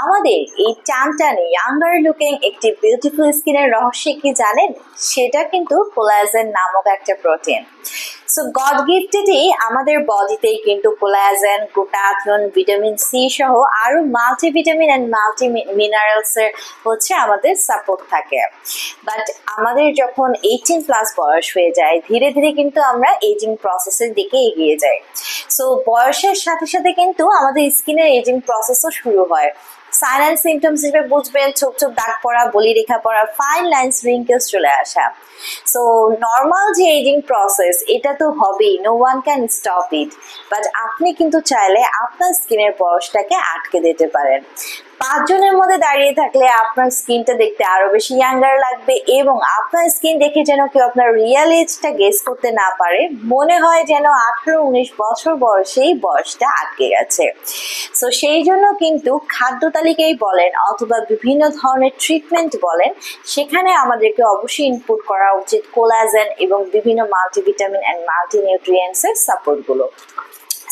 আমাদের এই টানটান ইয়াঙ্গার লুকিং একটি বিউটিফুল স্কিনের রহস্য কি জানেন? সেটা কিন্তু কোলাজেন নামক একটা প্রোটিন সো গড গিফটেডই আমাদের বডিতেই কিন্তু কোলাজেন গ্লুটাথিয়ন ভিটামিন সি সহ আরও মাল্টিভিটামিন অ্যান্ড মাল্টি মিনারেলসের হচ্ছে আমাদের সাপোর্ট থাকে। বাট আমাদের যখন এইটিন প্লাস বয়স হয়ে যায়, ধীরে ধীরে কিন্তু আমরা এজিং প্রসেসের দিকে এগিয়ে যাই। সো বয়সের সাথে সাথে কিন্তু আমাদের স্কিনের এজিং প্রসেসও শুরু হয়। সাইন অ্যান্ড সিমটমস হিসেবে বুঝবেন ছোপ ছোপ দাগ পড়া, বলি রেখা পড়া ফাইন লাইন্স রিঙ্কেলস চলে আসা। সো নর্মাল যে এজিং প্রসেস এটা তো হবেই no one can stop it but আপনি কিন্তু চাইলে আপনার স্কিনের বয়সটাকে আটকে দিতে পারেন। পাঁচজনের মধ্যে দাঁড়িয়ে থাকলে আপনার স্কিনটা দেখতে আরও বেশি ইয়াঙ্গার লাগবে এবং আপনার স্কিন দেখে যেন কেউ আপনার রিয়েল এজটা গেস করতে না পারে, মনে হয় যেন আঠারো উনিশ বছর বয়সেই বয়সটা আটকে গেছে। সো সেই জন্য কিন্তু খাদ্য তালিকাই বলেন অথবা বিভিন্ন ধরনের ট্রিটমেন্ট বলেন, সেখানে আমাদেরকে অবশ্যই ইনপুট করা উচিত কোলাজেন এবং বিভিন্ন মাল্টিভিটামিন অ্যান্ড মাল্টি নিউট্রিয়েন্টসের সাপোর্টগুলো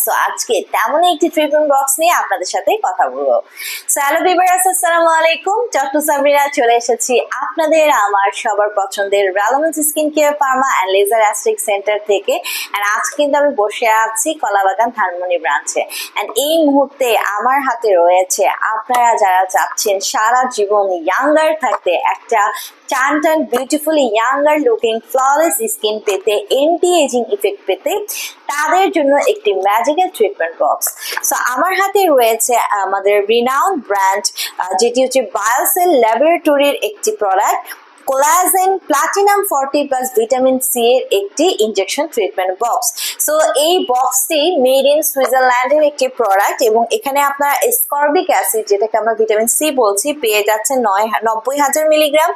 সো আজকে তেমনই একটি ট্রিটমেন্ট বক্স নিয়ে আপনাদের সাথে কথা বলব। সো হ্যালো বিবারাস আসসালামু আলাইকুম। চট্ট সাবরিনা চলে এসেছি আপনাদের আমার সবার পছন্দের রেলামেন্স skin care pharma and laser aesthetic centre থেকে। অ্যান্ড আজকে কিন্তু আমি বসে আছি কলাবাগান ধানমনি ব্রাঞ্চে অ্যান্ড এই মুহূর্তে আমার হাতে রয়েছে আপনারা যারা চাচ্ছেন সারা জীবন ইয়াঙ্গার থাকতে, একটা টান টান beautifully younger looking flawless skin পেতে এন্টি এজিং ইফেক্ট পেতে, তাদের জন্য একটি ম্যাজিক্যাল ট্রিটমেন্ট বক্স সো আমার হাতে রয়েছে আমাদের রিনাউন্ড ব্র্যান্ড যেটি হচ্ছে বায়োসেল ল্যাবরেটরির একটি product collagen platinum forty plus vitamin C এর একটি ইনজেকশন ট্রিটমেন্ট বক্স সো এই বক্সটি মেড ইন সুইজারল্যান্ডের একটি প্রোডাক্ট এবং এখানে আপনার স্কর্বিক অ্যাসিড যেটাকে আমরা ভিটামিন সি বলছি, পেয়ে যাচ্ছে নয়, নব্বই হাজার মিলিগ্রাম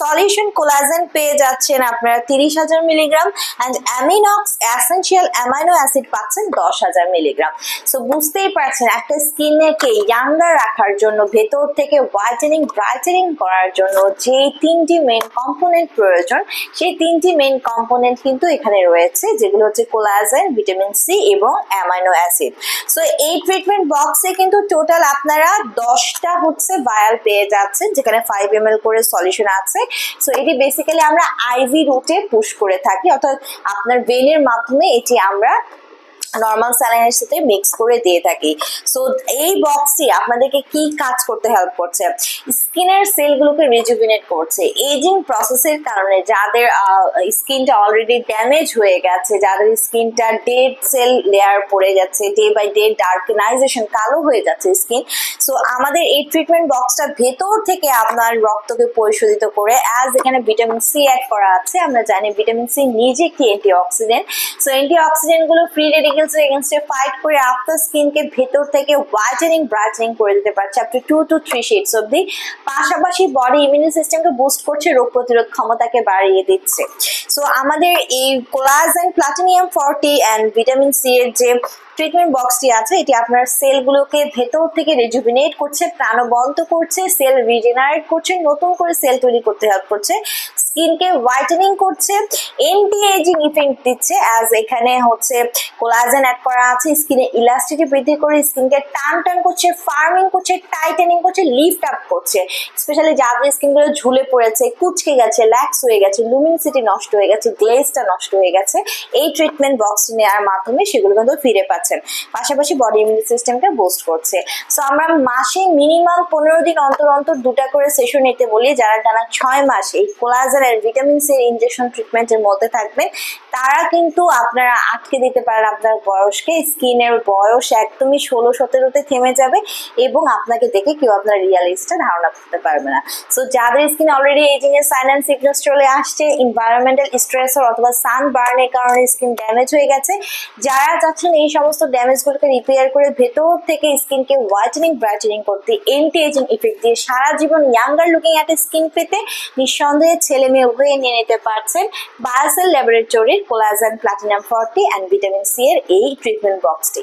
সলিউশন কোলাজেন পেয়ে যাচ্ছেন আপনারা তিরিশ হাজার milligram and Aminox essential amino acid পাচ্ছেন দশ হাজার মিলিগ্রাম। সো বুঝতেই পারছেন, একটা স্কিনকে ইয়াঙ্গার রাখার জন্য, ভেতর থেকে হোয়াইটেনিং ব্রাইটেনিং করার জন্য যে তিনটি মেন কম্পোনেন্ট প্রয়োজন, সেই তিনটি মেন কম্পোনেন্ট কিন্তু এখানে রয়েছে, যেগুলো হচ্ছে কোলাজেন ভিটামিন সি এবং অ্যামাইনো অ্যাসিড সো এই ট্রিটমেন্ট বক্সে কিন্তু টোটাল আপনারা দশটা হচ্ছে বায়াল পেয়ে যাচ্ছেন, যেখানে ফাইভ এম করে সলিউশন আছে। সো এটি বেসিক্যালি আমরা আইভি রুটে পুশ করে থাকি। অর্থাৎ আপনার ভেনের মাধ্যমে এটি আমরা নর্মাল স্যালাইনের সাথে মিক্স করে দিয়ে থাকি। সো এই বক্সটি আপনাদেরকে কি কাজ করতে হেল্প করছে? স্কিনের সেলগুলোকে রিজুভিনেট করছে। এজিং প্রসেসের কারণে যাদের স্কিনটা অলরেডি ড্যামেজ হয়ে গেছে, যাদের স্কিনটা ডেড সেল লেয়ার পড়ে যাচ্ছে ডে বাই ডে ডার্কনাইজেশন কালো হয়ে যাচ্ছে স্কিন সো আমাদের এই ট্রিটমেন্ট বক্সটা ভেতর থেকে আপনার রক্তকে পরিশোধিত করে অ্যাজ এখানে ভিটামিন সি অ্যাড করা আছে, আমরা জানি ভিটামিন সি নিজে একটি অ্যান্টি অক্সিডেন্ট সো অ্যান্টি অক্সিডেন্টগুলো ফ্রি রেডিকেলস এগেনস্টে ফাইট করে আপনার স্কিনকে ভেতর থেকে হোয়াইটেনিং ব্রাইটেনিং করে দিতে পারছে। Up to two to three shades অব্দি পাশাপাশি বডি ইমিউনি সিস্টেমকে বুস্ট করছে, রোগ প্রতিরোধ ক্ষমতাকে বাড়িয়ে দিচ্ছে। সো আমাদের এই collagen platinum forty and vitamin C এর যে ট্রিটমেন্ট বক্সটি আছে, এটি আপনার সেলগুলোকে ভেতর থেকে রেজুভিনেট করছে প্রাণবন্ত করছে সেল রিজেনারেট করছে, নতুন করে সেল তৈরি করতে হেল্প করছে স্কিনকে হোয়াইটেনিং করছে এন্টি এজিং ইফেক্ট দিচ্ছে অ্যাজ এখানে হচ্ছে কোলাজেন অ্যাড করা আছে স্কিনে ইলাস্টিটি বৃদ্ধি করে স্কিনকে টান টান করছে ফার্মিং করছে টাইটেনিং করছে লিফট আপ করছে স্পেশালি যাদের স্কিনগুলো ঝুলে পড়েছে, কুচকে গেছে ল্যাক্স হয়ে গেছে লুমিনসিটি নষ্ট হয়ে গেছে গ্লেজটা নষ্ট হয়ে গেছে, এই ট্রিটমেন্ট বক্স নেওয়ার মাধ্যমে সেগুলো কিন্তু ফিরে পাচ্ছে। পাচ্ছেন পাশাপাশি বডি ইমিউনি সিস্টেমকে বুস্ট করছে। সো আমরা মাসে মিনিমাম পনেরো দিন অন্তর অন্তর দুটা করে সেশন নিতে বলি, যারা টানা ছয় মাস এই কোলাজেন আর ভিটামিন সি ইনজেকশন ট্রিটমেন্টের মধ্যে থাকবেন, তারা কিন্তু আপনারা আটকে দিতে পারেন আপনার বয়সকে। স্কিনের বয়স একদমই ষোলো, সতেরোতে থেমে যাবে এবং আপনাকে দেখে কেউ আপনার রিয়ালিস্টটা ধারণা করতে পারবে না। সো যাদের স্কিন অলরেডি এজিং এর সাইন অ্যান্ড সিকনেস চলে আসছে এনভায়রনমেন্টাল স্ট্রেসর অথবা সান বার্নের কারণে স্কিন ড্যামেজ হয়ে গেছে, যারা চাচ্ছেন এই সমস্ত সমস্ত ড্যামেজগুলোকে রিপেয়ার করে ভেতর থেকে স্কিনকে হোয়াইটেনিং ব্রাইটেনিং করতে এন্টি এজিং ইফেক্ট দিয়ে সারা জীবন ইয়াঙ্গার লুকিং একটা স্কিন পেতে নিঃসন্দেহে ছেলে মেয়ে উভয়ে নিয়ে নিতে পারছেন Biocell ল্যাবরেটরির collagen platinum forty and vitamin C এর এই ট্রিটমেন্ট বক্সটি